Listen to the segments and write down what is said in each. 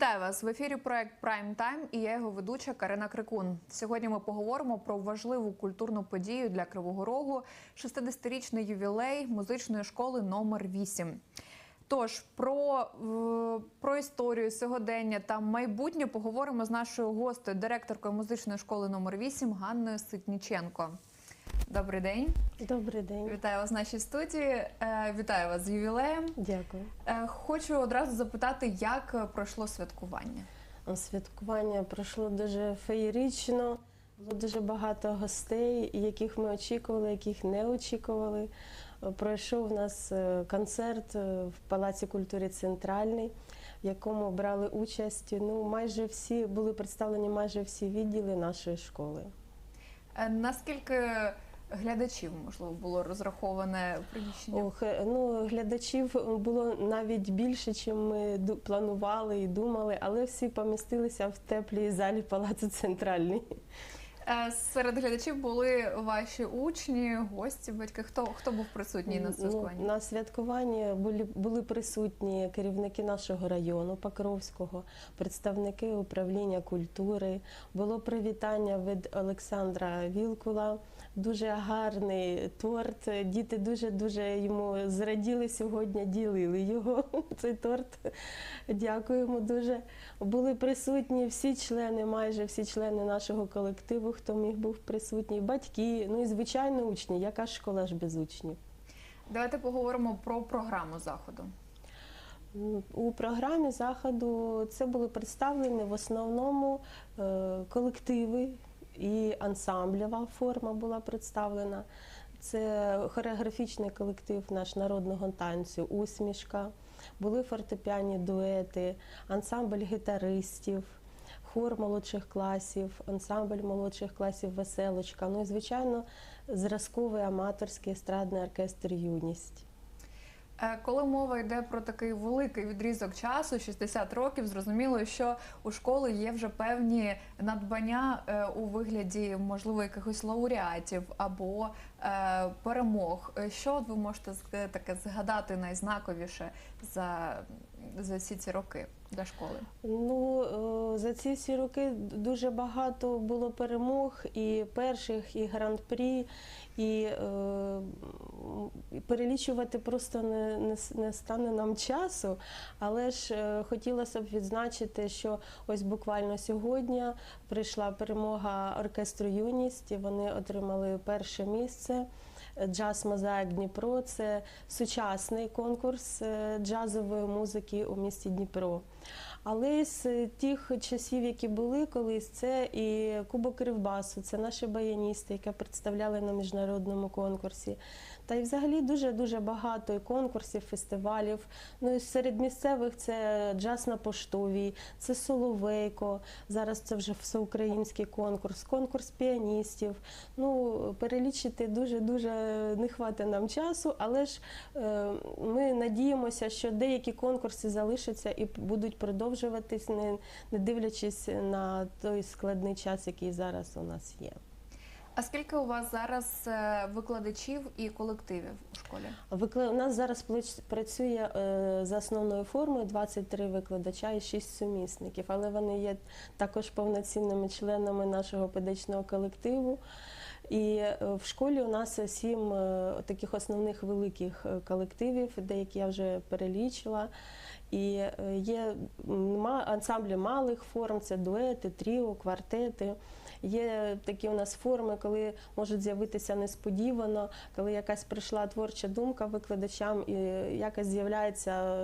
Вітаю вас в ефірі. Проект Прайм Тайм і я його ведуча Карина Крикун. Сьогодні ми поговоримо про важливу культурну подію для Кривого Рогу 60-річний ювілей музичної школи номер 8 Тож про, про історію сьогодення та майбутнє поговоримо з нашою гостею, директоркою музичної школи номер 8 Ганною Ситніченко. Добрий день, Добрий день. вітаю вас в нашій студії. Е, Вітаю вас з ювілеєм. Дякую. Е, Хочу одразу запитати, як е, пройшло святкування. Святкування пройшло дуже феєрично. Було дуже багато гостей, яких ми очікували, яких не очікували. Пройшов у нас е, концерт е, в Палаці культури Центральний, в якому брали участь. Ну, майже всі були представлені майже всі відділи нашої школи. Е, Наскільки глядачів можливо було розраховане приміщення? Ох, е, ну глядачів було навіть більше, ніж ми планували і думали, але всі помістилися в теплій залі Палацу Центральний. Е, Серед глядачів були ваші учні, гості, батьки. Хто хто був присутній на святкуванні? Ну, на святкуванні були, були присутні керівники нашого району Покровського, представники управління культури. Було привітання від Олександра Вілкула. Дуже гарний торт. Діти дуже дуже йому зраділи сьогодні, ділили його. Цей торт. Дякуємо дуже. Були присутні всі члени, майже всі члени нашого колективу, хто міг був присутній, батьки, ну і звичайно учні. Яка ж школа ж без учнів? Давайте поговоримо про програму заходу. У програмі заходу це були представлені в основному е, колективи і ансамблева форма була представлена. Це хореографічний колектив наш народного танцю Усмішка, були фортепіані дуети, ансамбль гітаристів, хор молодших класів, ансамбль молодших класів Веселочка. Ну і звичайно, зразковий аматорський естрадний оркестр Юність. Е, Коли мова йде про такий великий відрізок часу, 60 років, зрозуміло, що у школи є вже певні надбання е, у вигляді, можливо, якихось лауреатів або е, перемог. Що ви можете таке згадати найзнаковіше за, за всі ці роки для школи? Ну за ці всі роки дуже багато було перемог і перших, і гран-прі, і е, перелічувати просто не, не, не стане нам часу. Але ж е, хотілося б відзначити, що ось буквально сьогодні прийшла перемога оркестру Юність. і Вони отримали перше місце. Джаз Мозаїк Дніпро це сучасний конкурс е, джазової музики у місті Дніпро. Але з тих часів, які були колись, це і Кубок Кривбасу, це наші баяністи, які представляли на міжнародному конкурсі. Та й взагалі дуже дуже багато і конкурсів, фестивалів. Ну і серед місцевих це джаз на поштовій, це Соловейко. Зараз це вже всеукраїнський конкурс, конкурс піаністів. Ну перелічити дуже дуже не хватить нам часу, але ж е, ми надіємося, що деякі конкурси залишаться і будуть продовжуватись, не дивлячись на той складний час, який зараз у нас є. А скільки у вас зараз е, викладачів і колективів у школі? Викла- У нас зараз працює е, за основною формою 23 викладача і 6 сумісників, але вони є також повноцінними членами нашого педагогічного колективу. І е, в школі у нас сім таких основних великих колективів, деякі я вже перелічила. І є ансамблі малих форм, це дуети, тріо, квартети. Є такі у нас форми, коли можуть з'явитися несподівано, коли якась прийшла творча думка викладачам, і якось з'являється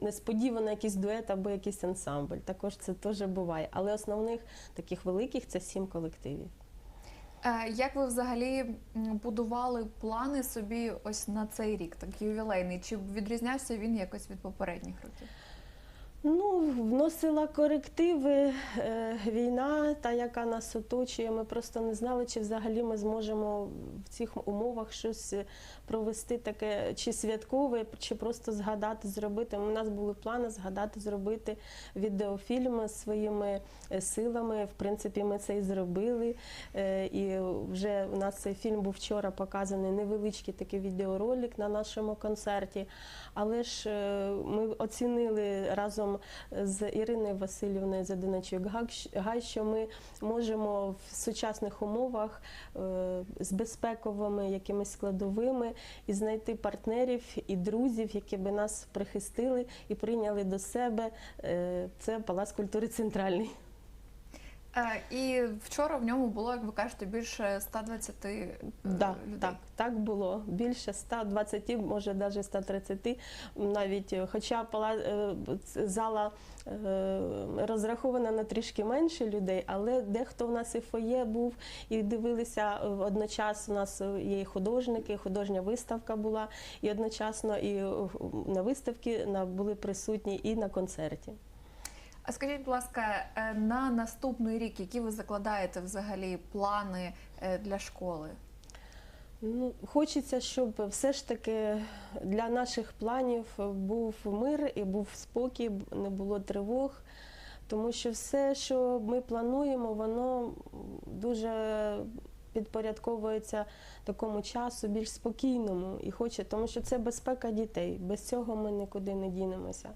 несподівано якийсь дует або якийсь ансамбль. Також це теж буває. Але основних таких великих це сім колективів. Е, Як ви взагалі будували плани собі ось на цей рік, так ювілейний? Чи відрізнявся він якось від попередніх років? Ну, вносила корективи е, війна, та яка нас оточує. Ми просто не знали, чи взагалі ми зможемо в цих умовах щось провести таке, чи святкове, чи просто згадати, зробити. У нас були плани згадати, зробити відеофільм своїми е, силами. В принципі, ми це і зробили. Е, І вже у нас цей фільм був вчора показаний невеличкий такий відеоролик на нашому концерті. Але ж е, ми оцінили разом разом з Іриною Васильівною Задиначук Гай, що ми можемо в сучасних умовах е, з безпековими якимись складовими і знайти партнерів і друзів, які би нас прихистили і прийняли до себе. Е, Це Палац культури центральний. Е, І вчора в ньому було, як ви кажете, більше 120 е, Да, людей. так, так було. Більше 120, може навіть 130 навіть. е, Хоча е, ц- зала розрахована на трішки менше людей, але дехто в нас і фоє був, і дивилися одночасно. У нас є і художники, художня виставка була, і одночасно і на виставці були присутні, і на концерті. А скажіть, будь ласка, е, на наступний рік, які ви закладаєте взагалі плани е, для школи? Ну, хочеться, щоб все ж таки для наших планів був мир і був спокій, не було тривог. Тому що все, що ми плануємо, воно дуже підпорядковується такому часу більш спокійному і хоче, тому що це безпека дітей. Без цього ми нікуди не дінемося.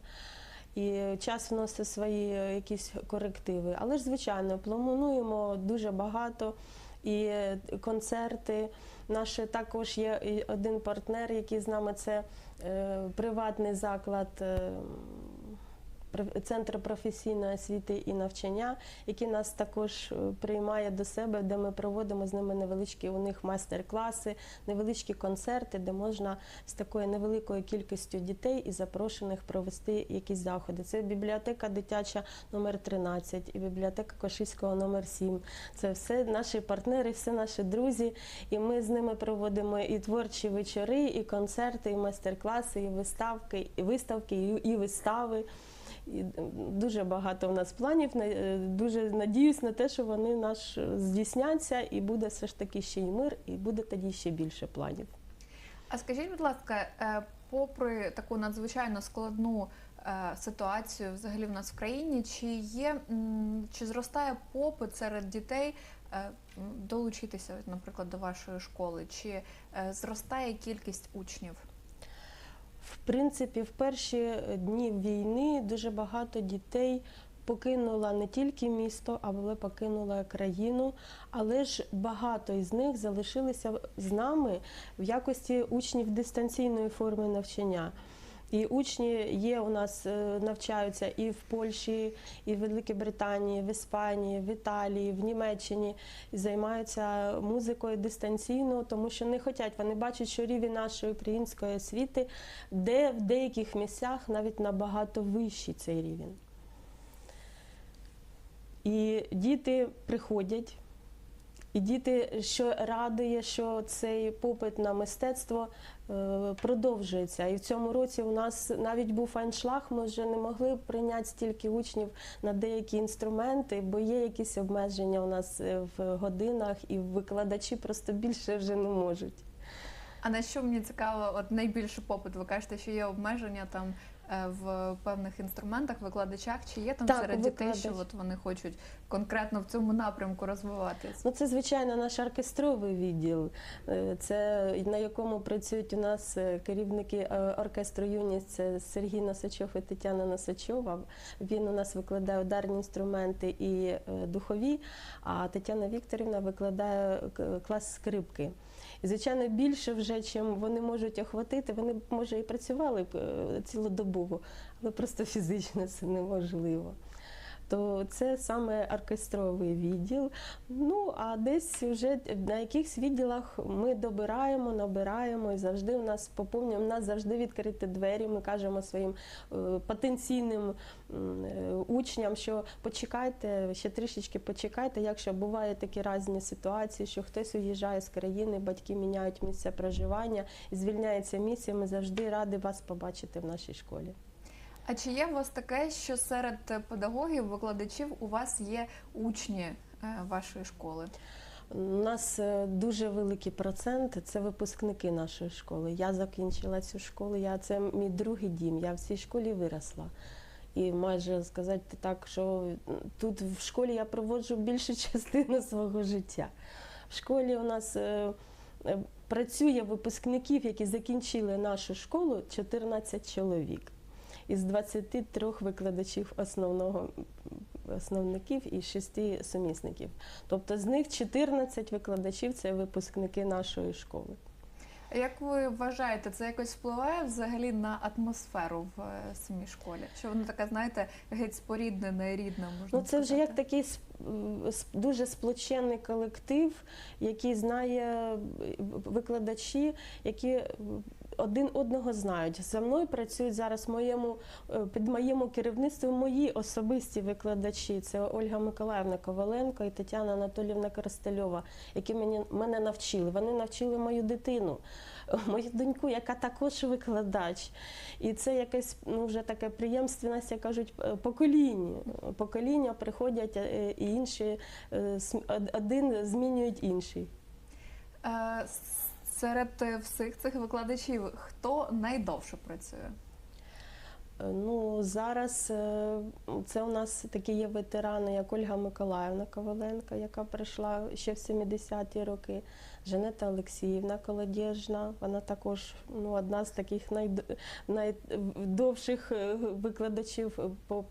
І час вносить свої е, якісь корективи. Але ж, звичайно, плануємо дуже багато і е, концерти. наші також є один партнер, який з нами це е, приватний заклад. Центр професійної освіти і навчання, який нас також е, приймає до себе, де ми проводимо з ними невеличкі у них майстер-класи, невеличкі концерти, де можна з такою невеликою кількістю дітей і запрошених провести якісь заходи. Це бібліотека дитяча номер 13 і бібліотека Кошиського номер 7. Це все наші партнери, все наші друзі. І ми з ними проводимо і творчі вечори, і концерти, і майстер-класи, і виставки, і виставки, і вистави. І дуже багато в нас планів. Е, Дуже надіюсь на те, що вони наш е, здійсняться, і буде все ж таки ще й мир, і буде тоді ще більше планів. А скажіть, будь ласка, е, попри таку надзвичайно складну ситуацію взагалі в нас в країні, чи є чи зростає попит серед дітей долучитися, наприклад, до вашої школи, чи зростає кількість учнів? В принципі, в перші дні війни дуже багато дітей покинула не тільки місто, але покинула країну. Але ж багато із них залишилися з нами в якості учнів дистанційної форми навчання. І учні є у нас е, навчаються і в Польщі, і в Великій Британії, в Іспанії, в Італії, в Німеччині і займаються музикою дистанційно, тому що не хочуть. Вони бачать, що рівень нашої української освіти, де в деяких місцях навіть набагато вищий цей рівень. І діти приходять. І діти, що радує, що цей попит на мистецтво е, продовжується. І в цьому році у нас навіть був аншлаг, ми вже не могли прийняти стільки учнів на деякі інструменти, бо є якісь обмеження у нас е, в годинах, і викладачі просто більше вже не можуть. А на що мені цікаво, от найбільший попит? Ви кажете, що є обмеження там е, в певних інструментах, викладачах, чи є там Так, серед дітей, що от вони хочуть конкретно в цьому напрямку розвиватись? Ну, це звичайно наш оркестровий відділ, Е, це на якому працюють у нас е, керівники оркестру Юність. Це Сергій Носачов і Тетяна Носачова. Він у нас викладає ударні інструменти і духові. А Тетяна Вікторівна викладає клас скрипки. Звичайно, більше вже, чим вони можуть охватити, вони може і працювали е, цілодобово, але просто фізично це неможливо. То це саме оркестровий відділ. Ну а десь вже на якихось відділах ми добираємо, набираємо і завжди у нас поповнюємо. У нас завжди відкриті двері. Ми кажемо своїм е, потенційним е, учням, що почекайте, ще трішечки почекайте. Якщо бувають такі різні ситуації, що хтось уїжджає з країни, батьки міняють місце проживання звільняється місце, ми завжди раді вас побачити в нашій школі. А чи є у вас таке, що серед педагогів, викладачів у вас є учні е, вашої школи? У нас е, дуже великий процент це випускники нашої школи. Я закінчила цю школу, я це мій другий дім. Я в цій школі виросла. І майже сказати так, що тут в школі я проводжу більшу частину свого життя. В школі у нас е, працює випускників, які закінчили нашу школу, 14 чоловік. Із 23 викладачів основного основників і 6 сумісників. Тобто з них 14 викладачів це випускники нашої школи. Як ви вважаєте, це якось впливає взагалі на атмосферу в е, самій школі? Чи воно таке, знаєте, геть споріднене і рідне, можна Ну, це вже як такий дуже сплочений колектив, який знає е, викладачі, які один одного знають. За мною працюють зараз моєму е, під моєму керівництві мої особисті викладачі. Це Ольга Миколаївна Коваленко і Тетяна Анатоліївна Коростельова, які мені мене навчили. Вони навчили мою дитину, мою доньку, яка також викладач. І це якесь ну вже таке приємственність, як кажуть, е, покоління. Покоління приходять е, і інші один змінюють інший. Серед е, всіх цих викладачів хто найдовше працює? Е, Ну зараз е, це у нас такі є ветерани, як Ольга Миколаївна Коваленко, яка прийшла ще в 70-ті роки. Жанета Олексіївна Колодєжна, вона також ну, одна з таких найд- найдовших е, викладачів по,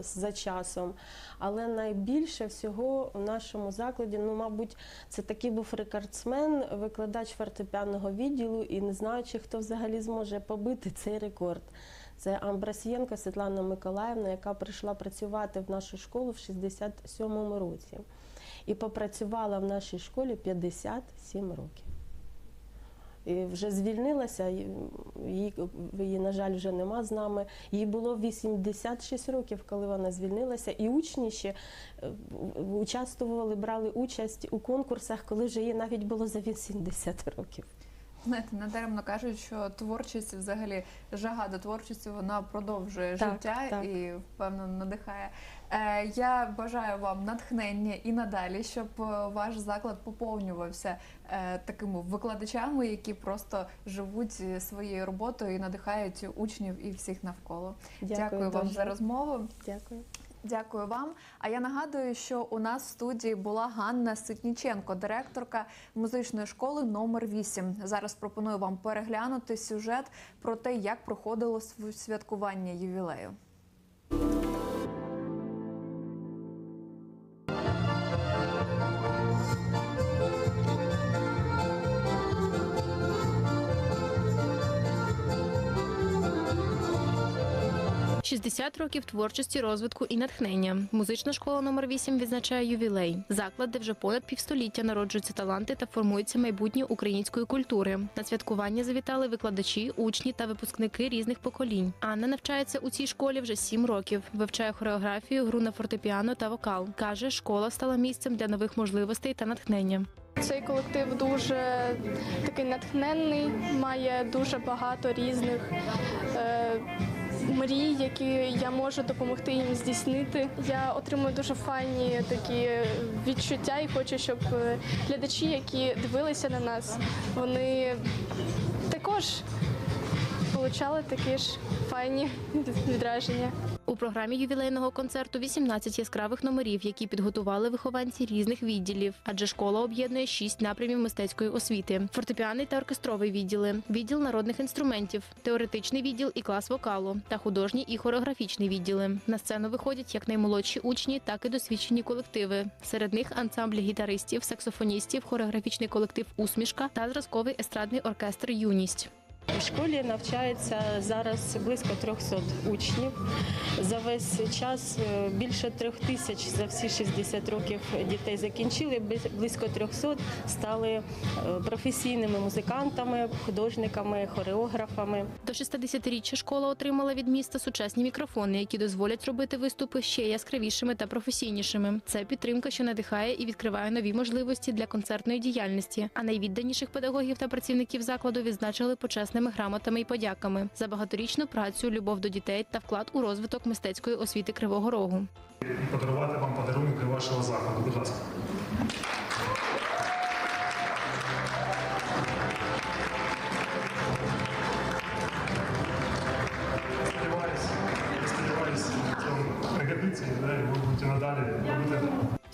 за часом. Але найбільше всього в нашому закладі, ну, мабуть, це такий був рекордсмен, викладач фортепіанного відділу, і не знаю, чи хто взагалі зможе побити цей рекорд. Це Амбрасієнко Світлана Миколаївна, яка прийшла працювати в нашу школу в 67-му році. І попрацювала в нашій школі 57 років. І вже звільнилася, її, її, на жаль, вже нема з нами. Їй було 86 років, коли вона звільнилася, і учні ще е, участвували, брали участь у конкурсах, коли вже їй навіть було за 80 років. Знаєте, надаремно кажуть, що творчість, взагалі, жага до творчості, вона продовжує Так, життя так. і впевнено надихає. Е, я бажаю вам натхнення і надалі, щоб е, ваш заклад поповнювався е, такими викладачами, які просто живуть своєю роботою і надихають учнів і всіх навколо. Дякую вам дуже. за розмову. Дякую. Дякую вам. А я нагадую, що у нас в студії була Ганна Ситніченко, директорка музичної школи номер 8 Зараз пропоную вам переглянути сюжет про те, як проходило св- святкування ювілею. – 60 років творчості, розвитку і натхнення. Музична школа номер 8 відзначає ювілей. Заклад, де вже понад півстоліття народжуються таланти та формується майбутнє української культури. На святкування завітали викладачі, учні та випускники різних поколінь. Анна навчається у цій школі вже 7 років. Вивчає хореографію, гру на фортепіано та вокал. каже, школа стала місцем для нових можливостей та натхнення. Цей колектив дуже такий натхненний, має дуже багато різних е, мрій, які я можу допомогти їм здійснити. Я отримую дуже файні такі відчуття і хочу, щоб е, глядачі, які дивилися на нас, вони також отримали такі ж файні відраження. У програмі ювілейного концерту 18 яскравих номерів, які підготували вихованці різних відділів, адже школа об'єднує шість напрямів мистецької освіти: фортепіаний та оркестровий відділи, відділ народних інструментів, теоретичний відділ і клас вокалу та художній і хореографічний відділи. На сцену виходять як наймолодші учні, так і досвідчені колективи. Серед них ансамблі гітаристів, саксофоністів, хореографічний колектив Усмішка та зразковий естрадний оркестр Юність. У школі навчається зараз близько 300 учнів. За весь час е, більше трьох тисяч за всі 60 років дітей закінчили. Близько 300 стали е, професійними музикантами, художниками, хореографами. До 60-річчя школа отримала від міста сучасні мікрофони, які дозволять робити виступи ще яскравішими та професійнішими. Це підтримка, що надихає і відкриває нові можливості для концертної діяльності. А найвідданіших педагогів та працівників закладу відзначили почесними грамотами і подяками за багаторічну працю, любов до дітей та вклад у розвиток мистецької освіти Кривого Рогу. подарувати вам подарунок для вашого закладу. Будь ласка.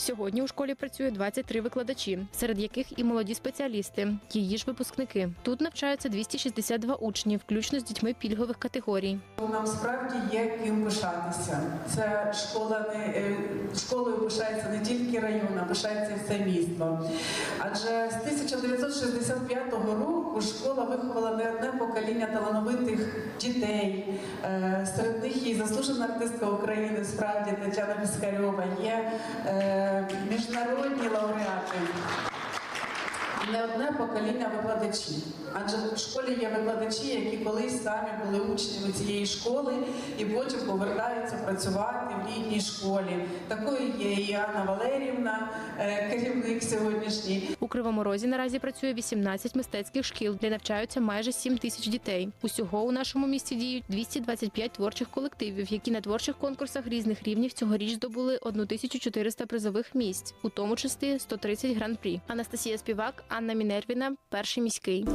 Сьогодні у школі працює 23 викладачі, серед яких і молоді спеціалісти, її ж випускники. Тут навчаються 262 учні, включно з дітьми пільгових категорій. Нам справді є ким пишатися. Це школа не е, школою пишається не тільки район, а пишається все місто. Адже з 1965 року школа виховала не одне покоління талановитих дітей. Е, Серед них і заслужена артистка України, справді Тетяна Піскарьова, є е, міжнародні лауреати. Не одне покоління викладачів, адже в школі є викладачі, які колись самі були учнями цієї школи і потім повертаються працювати в рідній школі. Такою є і Анна Валерівна, е, керівник сьогоднішній, У Кривому Розі наразі працює 18 мистецьких шкіл, де навчаються майже 7 тисяч дітей. Усього у нашому місті діють 225 творчих колективів, які на творчих конкурсах різних рівнів цьогоріч здобули 1400 призових місць, у тому числі 130 гран-прі. Анастасія Співак, Анна Мінервіна, перший міський.